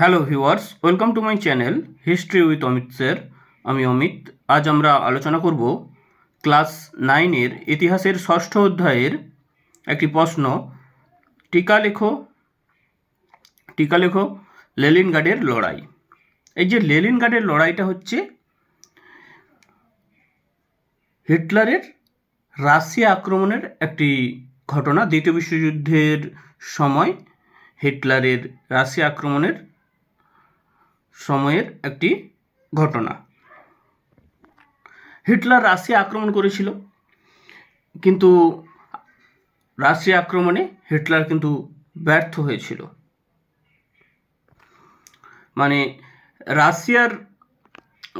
Hello viewers welcome to my channel history with Amit sir আমি অমিত। আজ আমরা আলোচনা করব ক্লাস নাইনের ইতিহাসের ষষ্ঠ অধ্যায়ের একটি প্রশ্ন। টিকা লেখো। টিকা লেখো। লেলিনগার্ডের লড়াই। এই যে লেলিনগার্ডের লড়াইটা হচ্ছে হিটলারের রাশিয়া আক্রমণের একটি ঘটনা, দ্বিতীয় বিশ্বযুদ্ধের সময় হিটলারের রাশিয়া আক্রমণের সময়ের একটি ঘটনা। হিটলার রাশিয়া আক্রমণ করেছিল, কিন্তু রাশিয়া আক্রমণে হিটলার কিন্তু ব্যর্থ হয়েছিল। মানে রাশিয়ার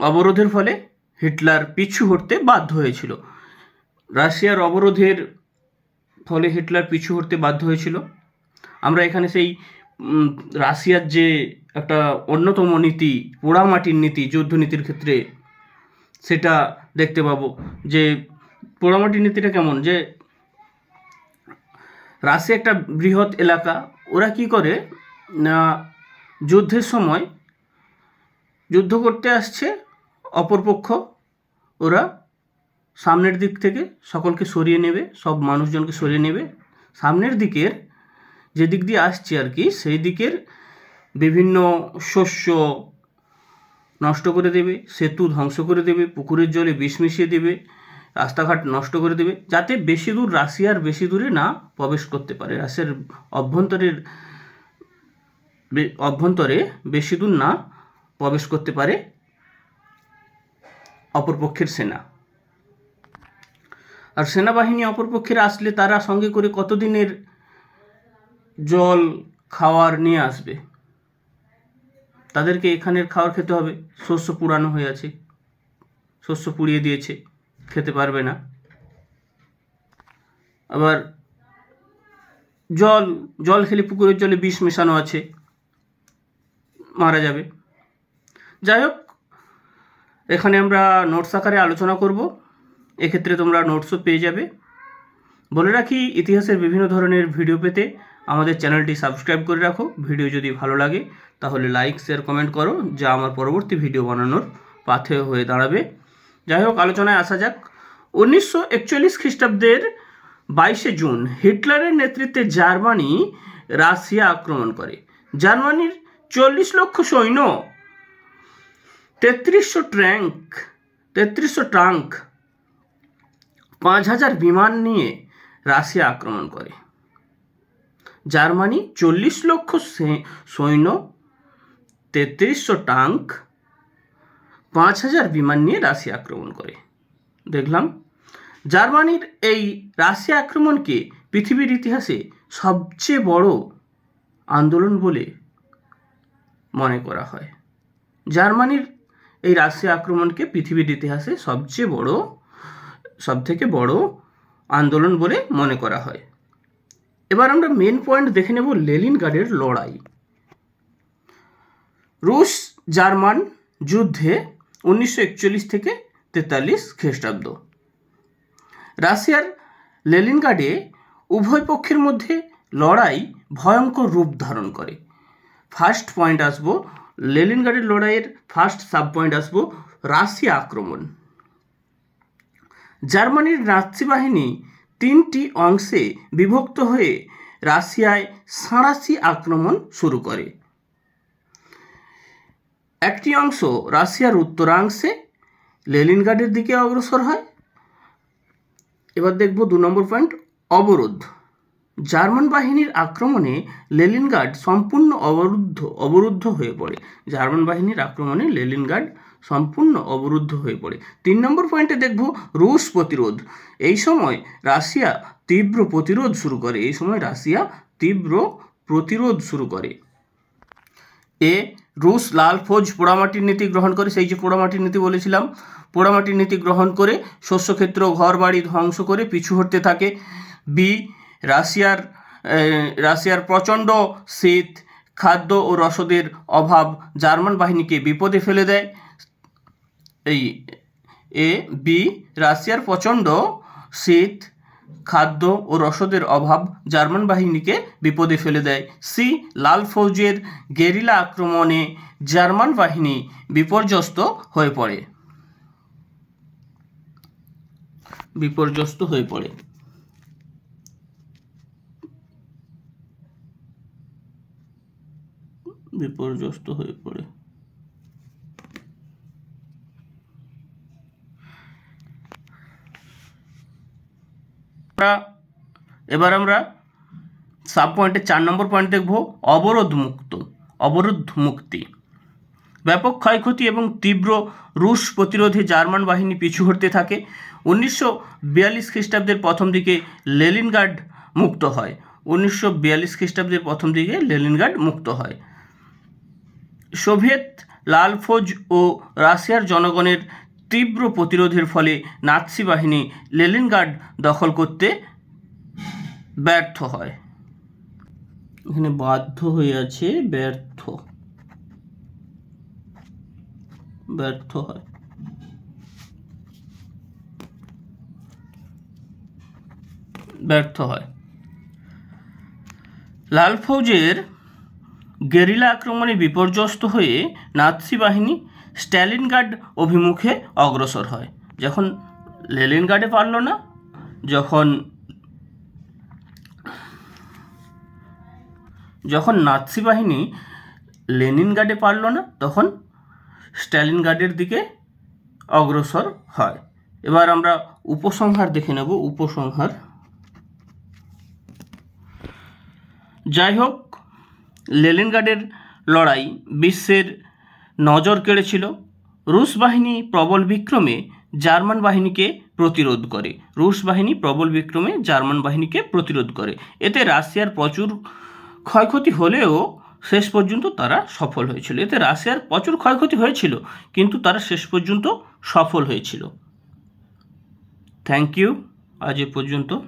অবরোধের ফলে হিটলার পিছু হটতে বাধ্য হয়েছিল। রাশিয়ার অবরোধের ফলে হিটলার পিছু হটতে বাধ্য হয়েছিল। আমরা এখানে সেই রাশিয়ার যে একটা অন্যতম নীতি, পোড়ামাটির নীতি যুদ্ধনীতির ক্ষেত্রে সেটা দেখতে পাবো যে পোড়ামাটির নীতিটা কেমন? যে রাশিয়া একটা বৃহৎ এলাকা, ওরা কি করে? না, যুদ্ধের সময় যুদ্ধ করতে আসছে, অপরপক্ষ ওরা সামনের দিক থেকে সকলকে সরিয়ে নেবে, সব মানুষজনকে সরিয়ে নেবে। সামনের দিকের যে দিক দিয়ে আসছি আর কি, সেই দিকের বিভিন্ন শস্য নষ্ট করে দেবে, সেতু ধ্বংস করে দেবে, পুকুরের জলে বিষ মিশিয়ে দেবে, রাস্তাঘাট নষ্ট করে দেবে, যাতে বেশি দূর রাশিয়ার বেশি দূরে না প্রবেশ করতে পারে। রাশিয়ার অভ্যন্তরের অভ্যন্তরে বেশি দূর না প্রবেশ করতে পারে অপরপক্ষের সেনা। আর সেনাবাহিনী অপরপক্ষের আসলে তারা সঙ্গে করে কতদিনের জল খাওয়ার নিয়ে আসবে। তাদেরকে এখানের খাওয়ার খেতে হবে। শস্য পুরানো হয়ে আছে। শস্য পুড়িয়ে দিয়েছে। খেতে পারবে না। আবার জল জল খেলে পুকুরের জলে বিষ মেশানো আছে। মারা যাবে। যাই হোক, এখানে আমরা নোটস আকারে আলোচনা করব। এক্ষেত্রে তোমরা নোটসও পেয়ে যাবে। বলে রাখি, ইতিহাসের বিভিন্ন ধরনের ভিডিও পেতে আমাদের চ্যানেলটি সাবস্ক্রাইব করে রাখো। ভিডিও যদি ভালো লাগে, তাহলে লাইক শেয়ার কমেন্ট করো, যা আমার পরবর্তী ভিডিও বানানোর পাথেয় হয়ে দাঁড়াবে। যাই হোক, আলোচনায় আসা যাক। উনিশশো একচল্লিশ খ্রিস্টাব্দের বাইশে জুন হিটলারের নেতৃত্বে জার্মানি রাশিয়া আক্রমণ করে। জার্মানির চল্লিশ লক্ষ সৈন্য, তেত্রিশশো ট্র্যাঙ্ক তেত্রিশশো ট্রাঙ্ক পাঁচ হাজার বিমান নিয়ে রাশিয়া আক্রমণ করে। জার্মানি চল্লিশ লক্ষ সৈন্য, তেত্রিশশো ট্যাঙ্ক পাঁচ হাজার বিমান নিয়ে রাশিয়া আক্রমণ করে। দেখলাম, জার্মানির এই রাশিয়া আক্রমণকে পৃথিবীর ইতিহাসে সবচেয়ে বড় আন্দোলন বলে মনে করা হয়। জার্মানির এই রাশিয়া আক্রমণকে পৃথিবীর ইতিহাসে সবচেয়ে বড়, সবথেকে বড় আন্দোলন বলে মনে করা হয়। এবার আমরা মেন পয়েন্ট দেখে নেব লেলিনগার্ডের লড়াই। রুশ, জার্মান যুদ্ধে উনিশশো একচল্লিশ থেকে তেতাল্লিশ খ্রিস্টাব্দ। রাশিয়ার লেলিনগার্ডে উভয় পক্ষের মধ্যে লড়াই ভয়ঙ্কর রূপ ধারণ করে। ফার্স্ট পয়েন্ট আসব লেলিনগার্ডের লড়াইয়ের ফার্স্ট সাব পয়েন্ট আসব, রাশিয়া আক্রমণ। জার্মানির নাৎসি বাহিনী তিনটি অংশে বিভক্ত হয়ে রাশিয়ায় সাঁড়াশি আক্রমণ শুরু করে। একটি অংশ রাশিয়ার উত্তরাংশে লেলিনগার্ডের দিকে অগ্রসর হয়। এবার দেখব দু নম্বর পয়েন্ট, অবরোধ। জার্মান বাহিনীর আক্রমণে লেলিনগার্ড সম্পূর্ণ অবরুদ্ধ অবরুদ্ধ হয়ে পড়ে। জার্মান বাহিনীর আক্রমণে লেলিনগার্ড সম্পূর্ণ অবরুদ্ধ হয়ে পড়ে। তিন নম্বর পয়েন্টে দেখব রুশ প্রতিরোধ। এই সময় রাশিয়া তীব্র প্রতিরোধ শুরু করে। এই সময় রাশিয়া তীব্র প্রতিরোধ শুরু করে। এ রুশ লাল ফৌজ পোড়ামাটির নীতি গ্রহণ করে। সেই যে পোড়ামাটির নীতি বলেছিলাম, পোড়ামাটির নীতি গ্রহণ করে শস্যক্ষেত্র ঘর বাড়ি ধ্বংস করে পিছু হটতে থাকে। বি রাশিয়ার রাশিয়ার প্রচণ্ড শীত, খাদ্য ও রসদের অভাব জার্মান বাহিনীকে বিপদে ফেলে দেয়। এই, এ, বি, রাশিয়ার প্রচণ্ড শীত, খাদ্য ও রসদের অভাব জার্মান বাহিনীকে বিপদে ফেলে দেয়। সি, লাল ফৌজের গেরিলা আক্রমণে জার্মান বাহিনী বিপর্যস্ত হয়ে পড়ে। বিপর্যস্ত হয়ে পড়ে। বিপর্যস্ত হয়ে পড়ে। এবার আমরা সাব পয়েন্টে চার নম্বর পয়েন্ট দেখব অবরোধ মুক্ত অবরোধ মুক্তি ব্যাপক ক্ষয়ক্ষতি এবং তীব্র রুশ প্রতিরোধে জার্মান বাহিনী পিছু হটতে থাকে। উনিশশো বিয়াল্লিশ খ্রিস্টাব্দের প্রথম দিকে লেলিনগার্ড মুক্ত হয়। উনিশশো বিয়াল্লিশ খ্রিস্টাব্দের প্রথম দিকে লেলিনগার্ড মুক্ত হয়। সোভিয়েত লাল ফৌজ ও রাশিয়ার জনগণের তীব্র প্রতিরোধের ফলে নাৎসি বাহিনী লেলিনগার্ড দখল করতে ব্যর্থ হয়। এখানে বাধ্য হয়ে আছে, ব্যর্থ। ব্যর্থ হয়। ব্যর্থ হয়। লাল ফৌজের গেরিলা আক্রমণে বিপর্যস্ত হয়ে নাৎসি বাহিনী স্ট্যালিনগার্ড অভিমুখে অগ্রসর হয়। যখন লেলিনগার্ডে পারল না, যখন যখন নাৎসি বাহিনী লেনিনগার্ডে পারল না, তখন স্ট্যালিনগার্ডের দিকে অগ্রসর হয়। এবার আমরা উপসংহার দেখে নেব। উপসংহার। যাই হোক লেলিনগার্ডের লড়াই বিশ্বের নজর কেড়েছিল। রুশ বাহিনী প্রবল বিক্রমে জার্মান বাহিনীকে প্রতিরোধ করে। রুশ বাহিনী প্রবল বিক্রমে জার্মান বাহিনীকে প্রতিরোধ করে। এতে রাশিয়ার প্রচুর ক্ষয়ক্ষতি হলেও শেষ পর্যন্ত তারা সফল হয়েছিল। এতে রাশিয়ার প্রচুর ক্ষয়ক্ষতি হয়েছিল, কিন্তু তারা শেষ পর্যন্ত সফল হয়েছিল। Thank you. আজ এ পর্যন্ত।